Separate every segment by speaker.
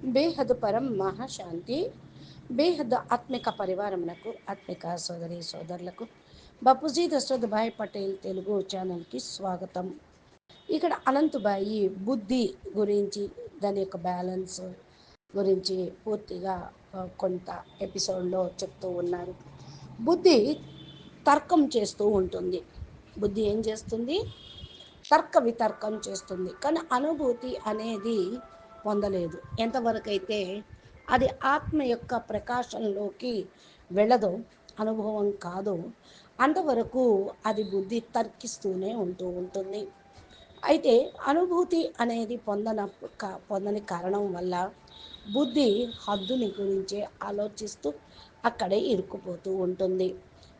Speaker 1: బేహద్ పరం మహాశాంతి బేహద్ ఆత్మిక పరివారమునకు ఆత్మిక సోదరి సోదరులకు బాపూజీ దశరథ్ భాయ్ పటేల్ తెలుగు ఛానల్కి స్వాగతం. ఇక్కడ అనంతబాయి బుద్ధి గురించి దాని యొక్క బ్యాలెన్స్ గురించి పూర్తిగా కొంత ఎపిసోడ్లో చెప్తూ ఉన్నారు. బుద్ధి తర్కం చేస్తూ ఉంటుంది. బుద్ధి ఏం చేస్తుంది? తర్క వితర్కం చేస్తుంది. కానీ అనుభూతి అనేది పొందలేదు. ఎంతవరకైతే అది ఆత్మ యొక్క ప్రకాశంలోకి వెళ్ళదో అనుభవం కాదో అంతవరకు అది బుద్ధి తర్కిస్తూనే ఉంటూ ఉంటుంది. అయితే అనుభూతి అనేది పొందన పొందని కారణం వల్ల బుద్ధి హద్దుని గురించే ఆలోచిస్తూ అక్కడే ఇరుక్కుపోతూ ఉంటుంది.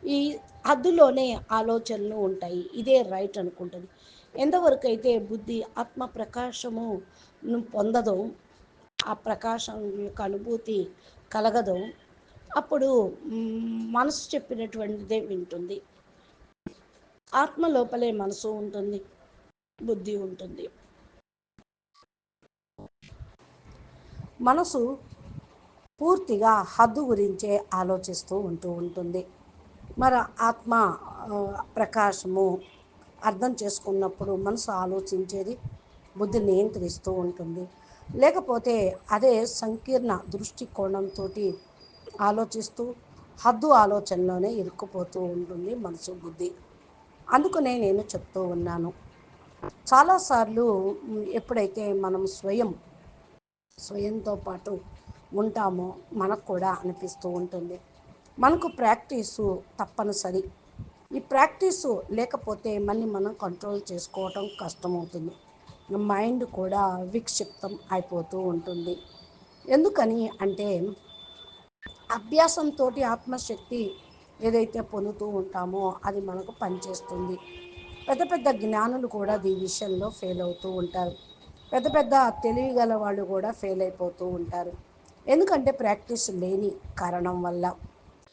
Speaker 1: ఈ హద్దులోనే ఆలోచనలు ఉంటాయి. ఇదే రైట్ అనుకుంటుంది. ఎంతవరకు అయితే బుద్ధి ఆత్మ ప్రకాశము పొందదో ఆ ప్రకాశం యొక్క అనుభూతి కలగదో అప్పుడు మనసు చెప్పినటువంటిదే వింటుంది. ఆత్మ లోపలే మనసు ఉంటుంది బుద్ధి ఉంటుంది. మనసు పూర్తిగా హద్దు గురించే ఆలోచిస్తూ ఉంటూ ఉంటుంది. మరి ఆత్మ ప్రకాశము అర్థం చేసుకున్నప్పుడు మనసు ఆలోచించేది బుద్ధి నియంత్రిస్తూ ఉంటుంది. లేకపోతే అదే సంకీర్ణ దృష్టికోణంతో ఆలోచిస్తూ హద్దు ఆలోచనలోనే ఇరుక్కుపోతూ ఉంటుంది మనసు బుద్ధి. అందుకనే నేను చెప్తూ ఉన్నాను. చాలాసార్లు ఎప్పుడైతే మనం స్వయం స్వయంతో పాటు ఉంటామో మనకు కూడా అనిపిస్తూ ఉంటుంది. మనకు ప్రాక్టీసు తప్పనిసరి. ఈ ప్రాక్టీసు లేకపోతే మళ్ళీ మనం కంట్రోల్ చేసుకోవటం కష్టమవుతుంది. మైండ్ కూడా విక్షిప్తం అయిపోతూ ఉంటుంది. ఎందుకని అంటే అభ్యాసంతో ఆత్మశక్తి ఏదైతే పొందుతూ ఉంటామో అది మనకు పనిచేస్తుంది. పెద్ద పెద్ద జ్ఞానులు కూడా ఈ విషయంలో ఫెయిల్ అవుతూ ఉంటారు. పెద్ద పెద్ద తెలివి గల వాళ్ళు కూడా ఫెయిల్ అయిపోతూ ఉంటారు. ఎందుకంటే ప్రాక్టీస్ లేని కారణం వల్ల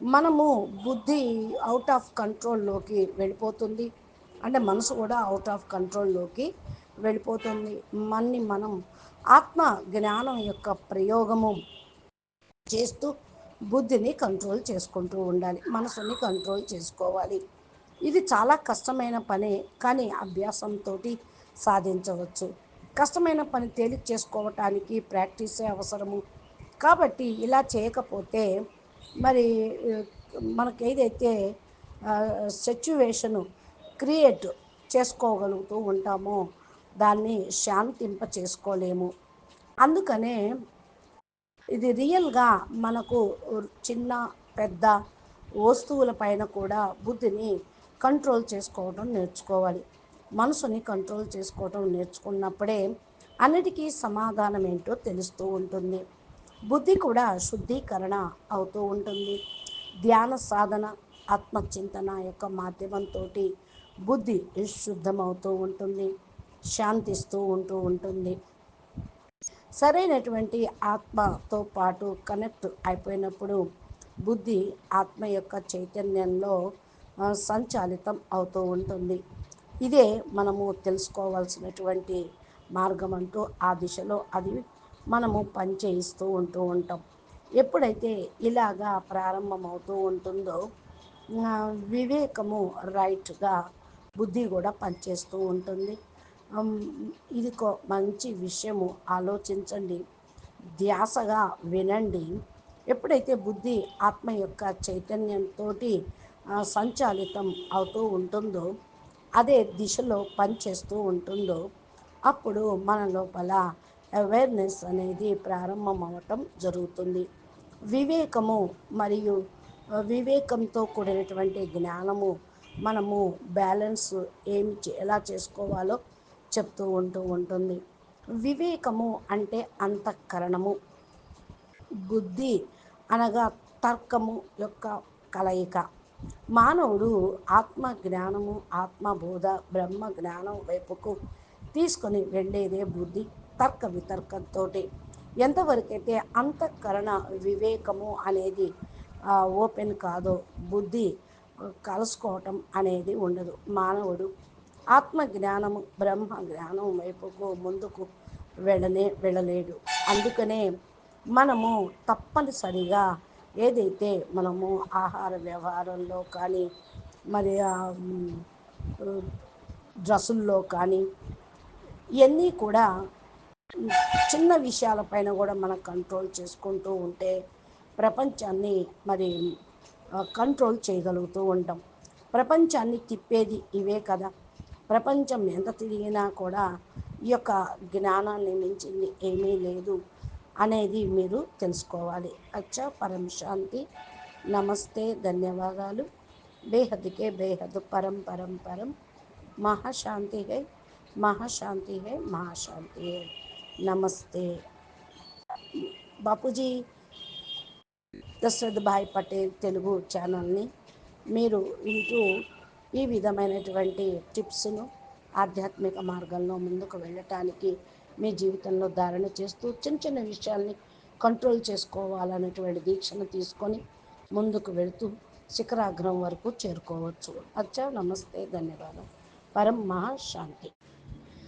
Speaker 1: మనము బుద్ధి అవుట్ ఆఫ్ కంట్రోల్లోకి వెళ్ళిపోతుంది. అంటే మనసు కూడా అవుట్ ఆఫ్ కంట్రోల్లోకి వెళ్ళిపోతుంది. మన్ని మనం ఆత్మ జ్ఞానం యొక్క ప్రయోగము చేస్తూ బుద్ధిని కంట్రోల్ చేసుకుంటూ ఉండాలి. మనసుని కంట్రోల్ చేసుకోవాలి. ఇది చాలా కష్టమైన పనే కానీ అభ్యాసంతో సాధించవచ్చు. కష్టమైన పని తేలిక చేసుకోవటానికి ప్రాక్టీసే అవసరము. కాబట్టి ఇలా చేయకపోతే మరి మనకి ఏదైతే సిచ్యువేషను క్రియేట్ చేసుకోగలుగుతూ ఉంటామో దాన్ని శాంతింప చేసుకోలేము. అందుకనే ఇది రియల్గా మనకు చిన్న పెద్ద వస్తువుల పైన కూడా బుద్ధిని కంట్రోల్ చేసుకోవడం నేర్చుకోవాలి. మనసుని కంట్రోల్ చేసుకోవడం నేర్చుకున్నప్పుడే అన్నిటికీ సమాధానం ఏంటో తెలుస్తూ ఉంటుంది. బుద్ధి కూడా శుద్ధీకరణ అవుతూ ఉంటుంది. ధ్యాన సాధన ఆత్మచింతన యొక్క మాధ్యమంతో బుద్ధి శుద్ధమవుతూ ఉంటుంది శాంతిస్తూ ఉంటూ ఉంటుంది. సరైనటువంటి ఆత్మతో పాటు కనెక్ట్ అయిపోయినప్పుడు బుద్ధి ఆత్మ యొక్క చైతన్యంలో సంచాలితం అవుతూ ఉంటుంది. ఇదే మనము తెలుసుకోవాల్సినటువంటి మార్గం అంటూ ఆ దిశలో అది మనము పనిచేయిస్తూ ఉంటూ ఉంటాం. ఎప్పుడైతే ఇలాగా ప్రారంభమవుతూ ఉంటుందో వివేకము రైట్గా బుద్ధి కూడా పనిచేస్తూ ఉంటుంది. ఇది మంచి విషయము. ఆలోచించండి. ధ్యాసగా వినండి. ఎప్పుడైతే బుద్ధి ఆత్మ యొక్క చైతన్యంతో సంచాలితం అవుతూ ఉంటుందో అదే దిశలో పనిచేస్తూ ఉంటుందో అప్పుడు మన లోపల అవేర్నెస్ అనేది ప్రారంభం అవటం జరుగుతుంది. వివేకము మరియు వివేకంతో కూడినటువంటి జ్ఞానము మనము బ్యాలెన్స్ ఏమి ఎలా చేసుకోవాలో చెప్తూ ఉంటూ ఉంటుంది. వివేకము అంటే అంతఃకరణము. బుద్ధి అనగా తర్కము యొక్క కలయిక. మానవుడు ఆత్మ జ్ఞానము ఆత్మబోధ బ్రహ్మ జ్ఞానం వైపుకు తీసుకొని వెళ్ళేదే బుద్ధి. తర్క వితర్కంతో ఎంతవరకైతే అంతఃకరణ వివేకము అనేది ఓపెన్ కాదో బుద్ధి కలుసుకోవటం అనేది ఉండదు. మానవుడు ఆత్మ జ్ఞానము బ్రహ్మ జ్ఞానం వైపుకు ముందుకు వెళ్ళనే వెళ్ళలేడు. అందుకనే మనము తప్పనిసరిగా ఏదైతే మనము ఆహార వ్యవహారంలో కానీ మరి డ్రస్సుల్లో కానీ ఇవన్నీ కూడా చిన్న విషయాలపైన కూడా మనం కంట్రోల్ చేసుకుంటూ ఉంటే ప్రపంచాన్ని మరి కంట్రోల్ చేయగలుగుతూ ఉంటాం. ప్రపంచాన్ని తిప్పేది ఇవే కదా. ప్రపంచం ఎంత తిరిగినా కూడా ఈ యొక్క జ్ఞానాన్ని మించింది ఏమీ లేదు అనేది మీరు తెలుసుకోవాలి. అచ్చా పరం శాంతి. నమస్తే ధన్యవాదాలు. బేహద్కే బేహద్ పరం పరం పరం. మహాశాంతి హై మహాశాంతి హై మహాశాంతి హై. నమస్తే బాపూజీ దశరథ్ భాయ్ పటేల్ తెలుగు ఛానల్ని మీరు వింటూ ఈ విధమైనటువంటి టిప్స్ను ఆధ్యాత్మిక మార్గంలో ముందుకు వెళ్ళటానికి మీ జీవితంలో ధారణ చేస్తూ చిన్న చిన్న విషయాల్ని కంట్రోల్ చేసుకోవాలనేటువంటి దీక్షను తీసుకొని ముందుకు వెళుతూ శిఖరాగ్రం వరకు చేరుకోవచ్చు. అచ్చా నమస్తే ధన్యవాదం. పరం మహాశాంతి